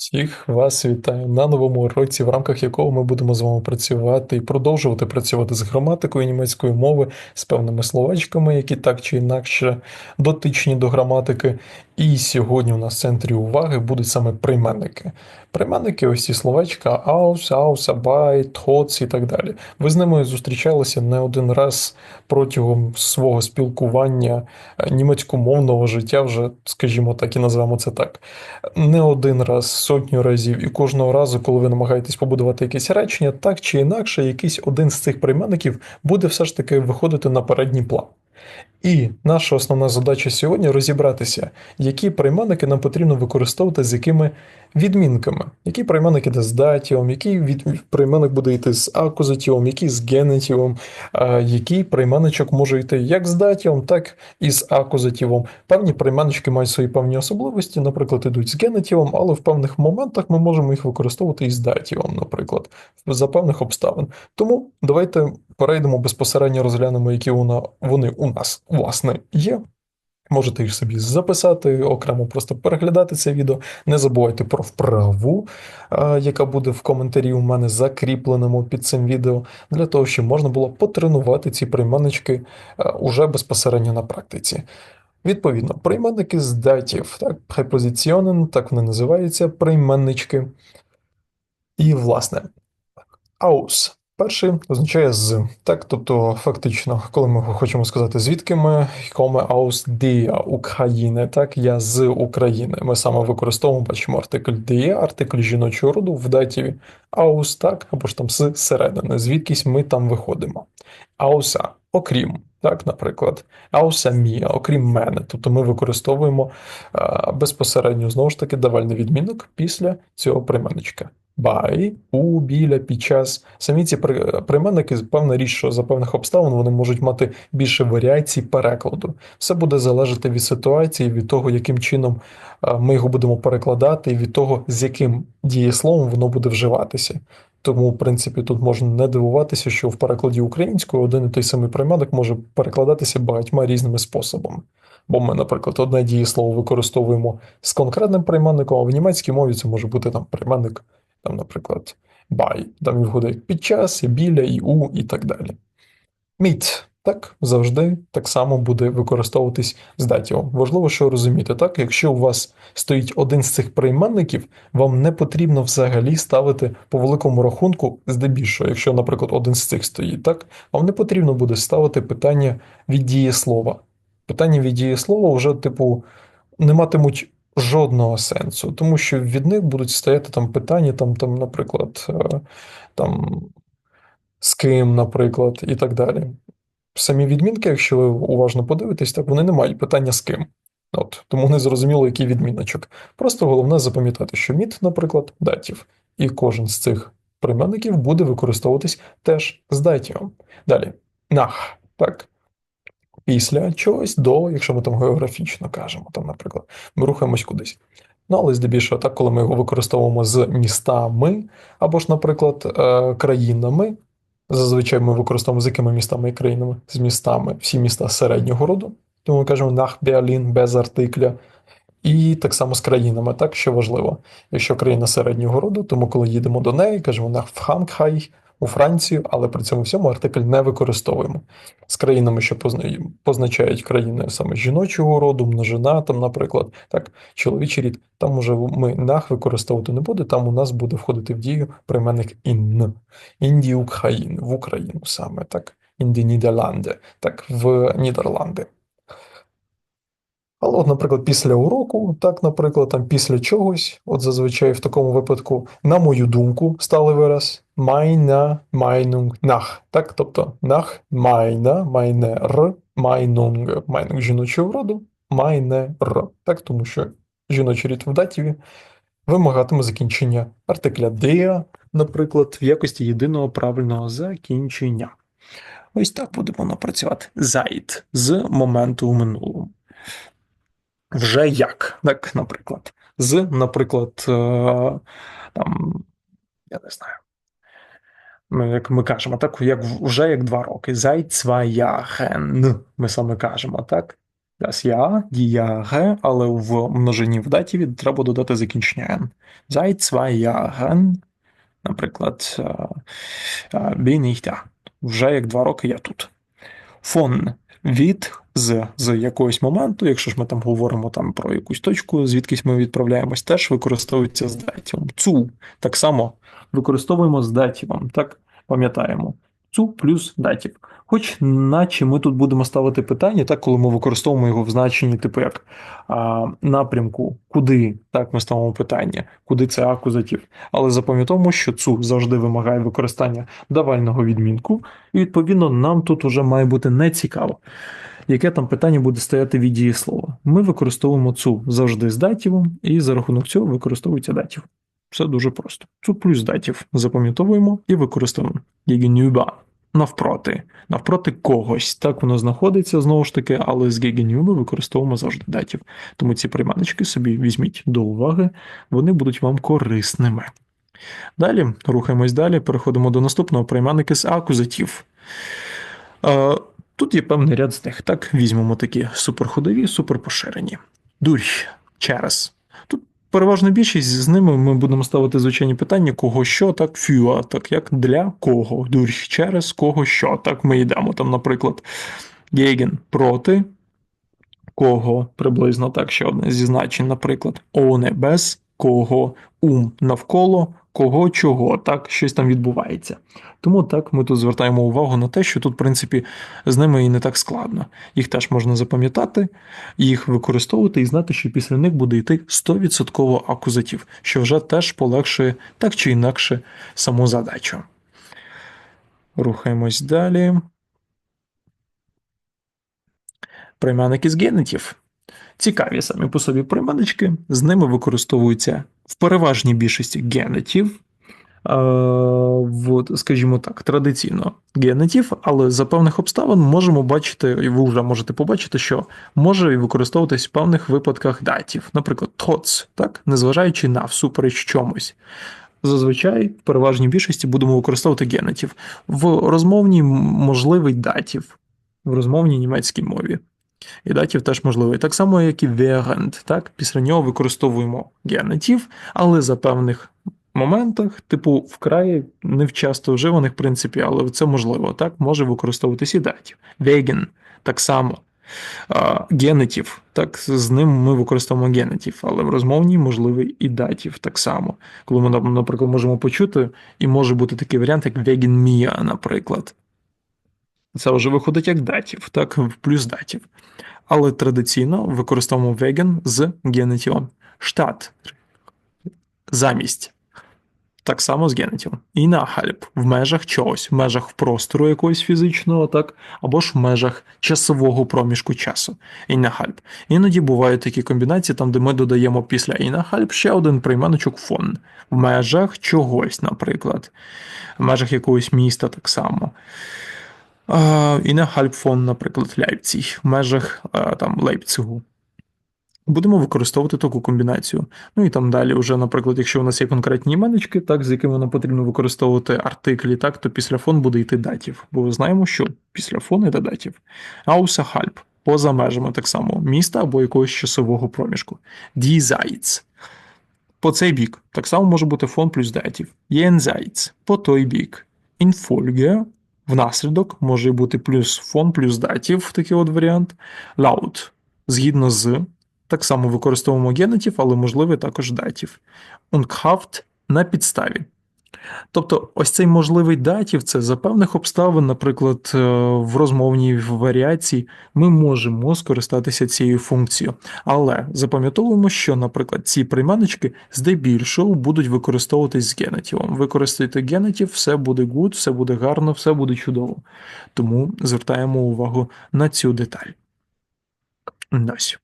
Всіх вас вітаю на новому уроці, в рамках якого ми будемо з вами працювати і продовжувати працювати з граматикою німецької мови, з певними словечками, які так чи інакше дотичні до граматики. І сьогодні у нас в центрі уваги будуть саме прийменники. Прийменники, ось ці словечка aus, aus, arbeit, trotz і так далі. Ви з ними зустрічалися не один раз протягом свого спілкування е, німецькомовного життя, вже, скажімо так, і назвемо це так. Не один раз, сотню разів, і кожного разу, коли ви намагаєтесь побудувати якесь речення, так чи інакше, якийсь один з цих прийменників буде все ж таки виходити на передній план. І наша основна задача сьогодні розібратися, які прийманники нам потрібно використовувати з якими відмінками, який прийменник іде з датівом, який від... прийменник буде йти з акузативом, який з генетивом, а який прийменничок може йти як з датівом, так і з акузативом. Певні прийменнички мають свої певні особливості, наприклад, ідуть з генетивом, але в певних моментах ми можемо їх використовувати і з датівом, наприклад, за певних обставин. Тому давайте перейдемо безпосередньо розглянемо, які вони у нас власне є. Можете їх собі записати, окремо просто переглядати це відео. Не забувайте про вправу, яка буде в коментарі у мене закріпленому під цим відео, для того, щоб можна було потренувати ці прийменнички уже безпосередньо на практиці. Відповідно, прийменники з датів, так, препозиціонен, так вони називаються прийменнички. І, власне, aus. Перший означає з. Так, тобто, фактично, коли ми хочемо сказати, звідки ми коме aus der України, так, я з України. Ми саме використовуємо, бачимо артикль der, артикль жіночого роду в датіві, aus, так, або ж там з середини, звідкись ми там виходимо. Außer, окрім, так, наприклад, außer mir, окрім мене. Тобто ми використовуємо а, безпосередньо знову ж таки давальний відмінок після цього прийменничка by, у, біля, під час. Самі ці прийменники, певна річ, що за певних обставин вони можуть мати більше варіацій перекладу. Все буде залежати від ситуації, від того, яким чином ми його будемо перекладати, і від того, з яким дієсловом воно буде вживатися. Тому, в принципі, тут можна не дивуватися, що в перекладі українською один і той самий прийменник може перекладатися багатьма різними способами. Бо ми, наприклад, одне дієслово використовуємо з конкретним прийменником, а в німецькій мові це може бути там прийменник там, наприклад, by, там входить під час, і біля, і у, і так далі. Meet, так, завжди так само буде використовуватись з датівом. Важливо, що розуміти, так, якщо у вас стоїть один з цих прийменників, вам не потрібно взагалі ставити по великому рахунку, здебільшого, якщо, наприклад, один з цих стоїть, так, вам не потрібно буде ставити питання від дієслова. Питання від дієслова вже, типу, не матимуть жодного сенсу, тому що від них будуть стояти там питання, там, там, наприклад, е, там, з ким, наприклад, і так далі. Самі відмінки, якщо ви уважно подивитесь, так вони не мають питання з ким. От, Тому не зрозуміло, який відміночок. Просто головне запам'ятати, що міт, наприклад, датів, і кожен з цих прийменників буде використовуватись теж з датівом. Далі, нах, так після чогось до, якщо ми там географічно кажемо, там, наприклад, ми рухаємось кудись. Ну, але здебільшого, так, коли ми його використовуємо з містами або ж, наприклад, е, країнами. Зазвичай ми використовуємо з якими містами і країнами? З містами, всі міста середнього роду, тому ми кажемо nach Berlin без артикля. І так само з країнами, так що важливо. Якщо країна середнього роду, то ми коли їдемо до неї, кажемо nach Frankreich, у Францію, але при цьому всьому артикль не використовуємо. З країнами, що позначають країни саме жіночого роду, множина, там, наприклад, так, чоловічий рід, там уже ми нах використовувати не буде, там у нас буде входити в дію прийменник ін, Індії України, в Україну саме так, Інді Нідерланди, так, в Нідерланди. Але, от, наприклад, після уроку, так, наприклад, там після чогось, от зазвичай в такому випадку, на мою думку, стали вираз meine Meinung nach. Так, тобто nach meine, meine р, Meinung, Meinung жіночого роду, meine р. Так, тому що жіночий рід в датіві вимагатиме закінчення артикля der, наприклад, в якості єдиного правильного закінчення. Ось так будемо напрацювати. Зайд з моменту у минулому вже як, так, наприклад, з, наприклад, е, там, я не знаю. Як ми кажемо, так, як вже як два роки. Zwei ми саме кажемо, так? Jahr, die але в множині в датіві треба додати закінчення «n». Seit наприклад, bin ich da. Вже як два роки я тут. Von від з з якогось моменту, якщо ж ми там говоримо там про якусь точку, звідкись ми відправляємось, теж використовується з датівом. Цу так само використовуємо з датівом, так пам'ятаємо. Цу плюс датів. Хоч наче ми тут будемо ставити питання, так, коли ми використовуємо його в значенні, типу як а, напрямку, куди так ми ставимо питання, куди це акузатив. Але запам'ятаємо, що цу завжди вимагає використання давального відмінку, і відповідно нам тут уже має бути не цікаво, яке там питання буде стояти від дієслова. Ми використовуємо цу завжди з датівом, і за рахунок цього використовується датів. Все дуже просто. Цу плюс датів запам'ятовуємо і використовуємо. Gegenüber навпроти, навпроти когось. Так воно знаходиться знову ж таки, але з Gegenüber ми використовуємо завжди датів. Тому ці приманочки собі візьміть до уваги, вони будуть вам корисними. Далі рухаємось далі, переходимо до наступного прийменники з акузатів. Тут є певний ряд з них. Так, візьмемо такі суперходові, суперпоширені. Durch, через. Тут переважна більшість з ними ми будемо ставити звичайні питання, кого що, так, фюа, так як для кого, дурь через кого що. Так, ми йдемо. Там, наприклад, гейген – проти, кого? Приблизно так, ще одне зі значень, наприклад, оне – без кого, ум навколо, кого чого, так, щось там відбувається. Тому так ми тут звертаємо увагу на те, що тут, в принципі, з ними і не так складно. Їх теж можна запам'ятати, їх використовувати і знати, що після них буде йти 100% акузатив, що вже теж полегшує так чи інакше саму задачу. Рухаємось далі. Прийменники з генетів. Цікаві самі по собі прийменнички, з ними використовуються в переважній більшості генетів, в, скажімо так, традиційно генетів, але за певних обставин можемо бачити, і ви вже можете побачити, що може використовуватись в певних випадках датів, наприклад, TOTS, так, незважаючи на всупереч чомусь. Зазвичай в переважній більшості будемо використовувати генетів. В розмовній можливий датів, в розмовній німецькій мові. І датів теж можливий. Так само, як і während, так, після нього використовуємо генетів, але за певних моментах, типу, вкрай невчасто вживаних, в принципі, але це можливо, так, може використовуватись і датів. Wegen так само. Генетів, так, з ним ми використовуємо генетів, але в розмовній можливий і датів так само. Коли ми, наприклад, можемо почути, і може бути такий варіант, як mir, наприклад. Це вже виходить як датів, так, плюс датів. Але традиційно використовуємо wegen з генетівом. Штат замість. Так само з генетів. І нахальб в межах чогось, в межах простору якогось фізичного, так, або ж в межах часового проміжку часу. Інахальб. Іноді бувають такі комбінації, там, де ми додаємо після інахальб ще один прийменочок фон. В межах чогось, наприклад, в межах якогось міста так само. Інахальб фон, наприклад, Ляйпцій, в межах там Лейпцигу будемо використовувати таку комбінацію. Ну і там далі, вже, наприклад, якщо у нас є конкретні іменнички, так, з якими нам потрібно використовувати артиклі, так, то після фон буде йти датів. Бо ми знаємо, що після фон йде датів. Аусахальп поза межами так само міста або якогось часового проміжку. Дізайц. По цей бік. Так само може бути фон плюс датів. Єнзайц по той бік. Інфольге внаслідок може бути плюс фон плюс датів, такий от варіант. Loud Згідно з так само використовуємо генетів, але можливий також датів. Unkhaft на підставі. Тобто, ось цей можливий датів, це за певних обставин, наприклад, е, в розмовній варіації, ми можемо скористатися цією функцією. Але запам'ятовуємо, що, наприклад, ці прийменнички здебільшого будуть використовуватись з генетівом. Використайте генетів, все буде good, все буде гарно, все буде чудово. Тому звертаємо увагу на цю деталь. Ось.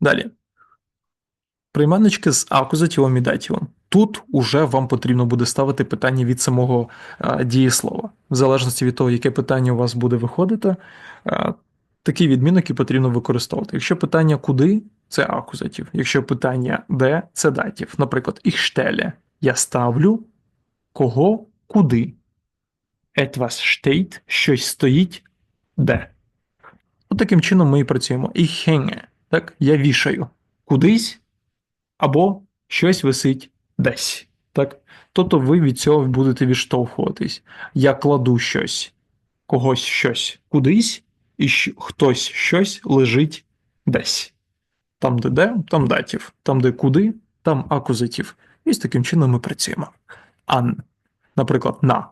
Далі. Прийменнички з акузативом і датівом. Тут уже вам потрібно буде ставити питання від самого а, дієслова. В залежності від того, яке питання у вас буде виходити, а, такі відмінники потрібно використовувати. Якщо питання куди, це акузатив. Якщо питання де, це датів. Наприклад, ich stelle – я ставлю кого куди. Etwas steht – щось стоїть де. От таким чином ми і працюємо. Ich hänge, так? Я вішаю кудись або щось висить десь. Так? Тобто ви від цього будете відштовхуватись. Я кладу щось, когось щось кудись, і хтось щось лежить десь. Там, де де, там датів, там, де куди, там акузатив. І з таким чином ми працюємо. Ан. Наприклад, на.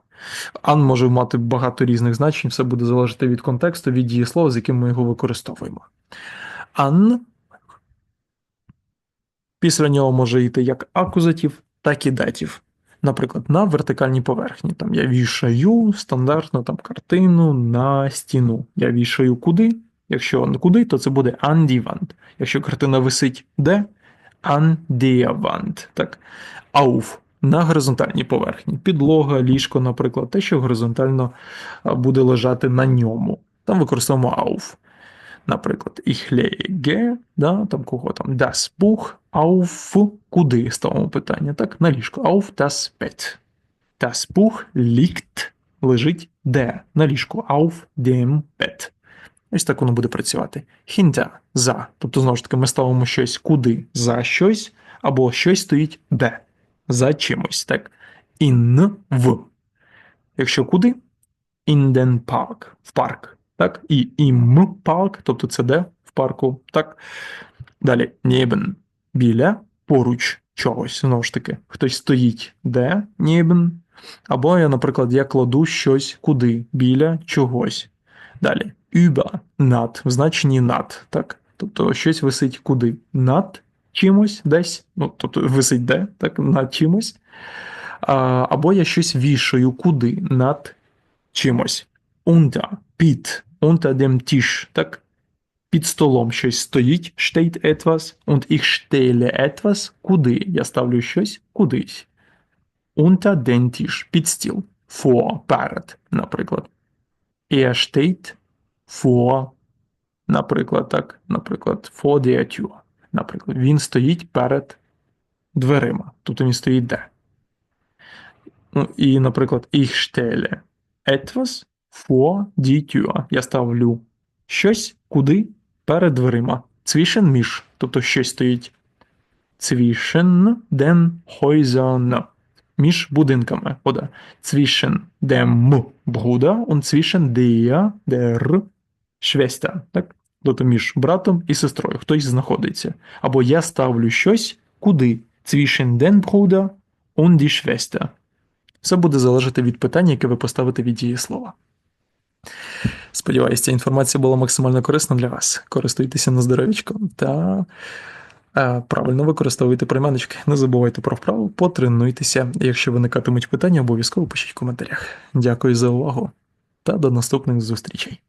Ан може мати багато різних значень, все буде залежати від контексту, від дієслова, з яким ми його використовуємо. Ан після нього може йти як акузатив, так і датів. Наприклад, на вертикальній поверхні. Там я вішаю стандартно там картину на стіну. Я вішаю куди. Якщо не куди, то це буде Wand. Якщо картина висить де? Wand. Так. Auf на горизонтальній поверхні. Підлога, ліжко, наприклад, те, що горизонтально буде лежати на ньому. Там використовуємо auf. Наприклад, lege, да, там кого там, das Buch auf, куди ставимо питання, так, на ліжко, auf das Bett. Das Buch liegt, лежить де, на ліжку, auf dem Bett. Ось так воно буде працювати. Hinter, за. Тобто, знову ж таки, ми ставимо щось куди за щось, або щось стоїть де, за чимось, так. In, в. Якщо куди? In den Park, в парк. Так? І im Park, тобто це де в парку. Так? Далі neben, біля, поруч чогось. Знову ж таки, хтось стоїть де neben. Або я, наприклад, я кладу щось куди, біля чогось. Далі über, над, в значенні над. Так? Тобто щось висить куди? Над чимось десь. Ну, тобто висить де, так, над чимось. А, або я щось вішаю куди? Над чимось. Unter, під, unter dem Tisch, так? Під столом щось стоїть, steht etwas, und ich stelle etwas куди? Я ставлю щось кудись. Unter den Tisch, під стіл. Vor, перед, наприклад. Er steht vor, наприклад, так, наприклад, vor der Tür. Наприклад, він стоїть перед дверима. Тут він стоїть де. Ну, і, наприклад, ich stelle etwas vor die Tür. Я ставлю щось куди перед дверима. Zwischen між, тобто щось стоїть zwischen den Häusern. Між будинками. Oder zwischen dem Bruder und zwischen der, der Schwester. Так? Тобто між братом і сестрою. Хтось знаходиться. Або я ставлю щось куди. Zwischen den Bruder und die Schwester. Все буде залежати від питання, яке ви поставите від дієслова. Сподіваюся, ця інформація була максимально корисна для вас. Користуйтеся на здоров'ячко та е, правильно використовуйте прийменнички. Не забувайте про вправу, потренуйтеся. Якщо виникатимуть питання, обов'язково пишіть в коментарях. Дякую за увагу та до наступних зустрічей.